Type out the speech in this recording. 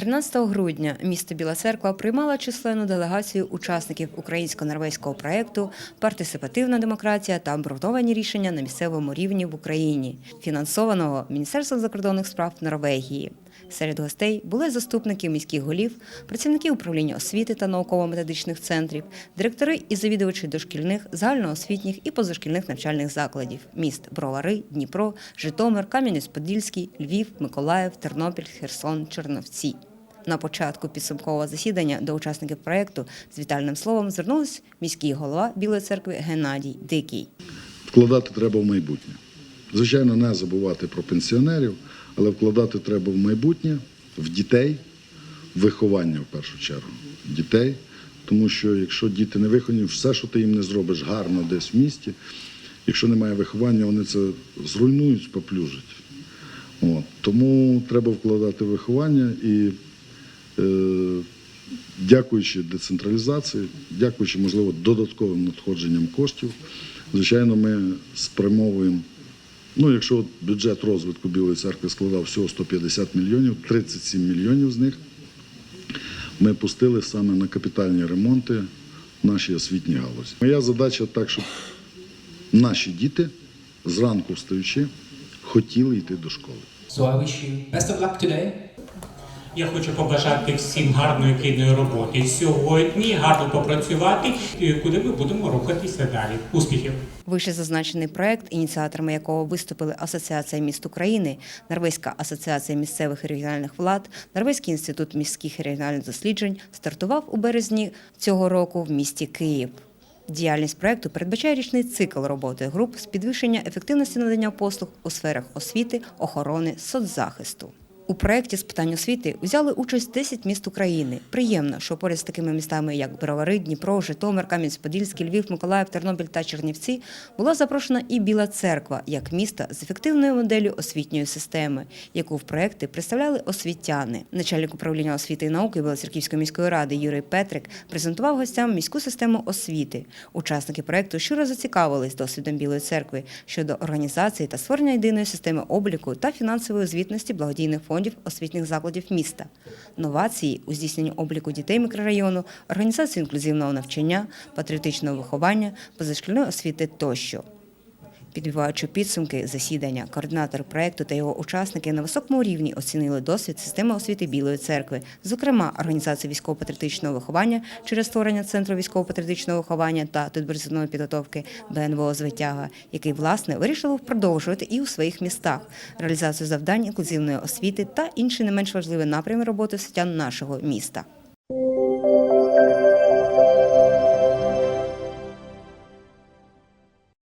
13 грудня місто Біла Церква приймала численну делегацію учасників українсько-норвезького проєкту Партисипативна демократія та обґрунтовані рішення на місцевому рівні в Україні, фінансованого Міністерством закордонних справ Норвегії. Серед гостей були заступники міських голів, працівники управління освіти та науково-методичних центрів, директори і завідувачі дошкільних, загальноосвітніх і позашкільних навчальних закладів міст Бровари, Дніпро, Житомир, Кам'янець-Подільський, Львів, Миколаїв, Тернопіль, Херсон, Черновці. На початку підсумкового засідання до учасників проєкту з вітальним словом звернулись міський голова Білої церкви Геннадій Дикий. Вкладати треба в майбутнє. Звичайно, не забувати про пенсіонерів, але вкладати треба в майбутнє, в дітей, виховання в першу чергу. Дітей. Тому що якщо діти не виховані, все, що ти їм не зробиш гарно десь в місті, якщо немає виховання, вони це зруйнують, споплюжать. От. Тому треба вкладати виховання і дякуючи децентралізації, дякуючи, можливо, додатковим надходженням коштів, звичайно, ми спрямовуємо. Ну, якщо от бюджет розвитку Білої церкви складав всього 150 мільйонів, 37 мільйонів з них ми пустили саме на капітальні ремонти в нашій освітній галузі. Моя задача так, щоб наші діти зранку встаючи хотіли йти до школи. So I wish you best of luck today. Я хочу побажати всім гарної плідної роботи сьогодні, гарно попрацювати, куди ми будемо рухатися далі. Успіхів! Вище зазначений проект, ініціаторами якого виступили Асоціація міст України, Норвезька асоціація місцевих і регіональних влад, Норвезький інститут міських і регіональних досліджень, стартував у березні цього року в місті Київ. Діяльність проекту передбачає річний цикл роботи груп з підвищення ефективності надання послуг у сферах освіти, охорони, соцзахисту. У проєкті з питань освіти взяли участь 10 міст України. Приємно, що поряд з такими містами, як Бровари, Дніпро, Житомир, Кам'янець-Подільський, Львів, Миколаїв, Тернопіль та Чернівці, була запрошена і Біла Церква як місто з ефективною моделлю освітньої системи, яку в проєкті представляли освітяни. Начальник управління освіти і науки Білоцерківської міської ради Юрій Петрик презентував гостям міську систему освіти. Учасники проєкту щиро зацікавились досвідом Білої церкви щодо організації та створення єдиної системи обліку та фінансової звітності благодійних фондів освітніх закладів міста, новації у здійсненні обліку дітей мікрорайону, організацію інклюзивного навчання, патріотичного виховання, позашкільної освіти тощо. Підбиваючи підсумки засідання, координатор проекту та його учасники на високому рівні оцінили досвід системи освіти Білої церкви, зокрема організацію військово-патріотичного виховання через створення центру військово-патріотичного виховання та підберезної підготовки БНВО «Звитяга», який власне вирішив продовжувати і у своїх містах реалізацію завдань інклюзивної освіти та інші не менш важливі напрями роботи освітян нашого міста.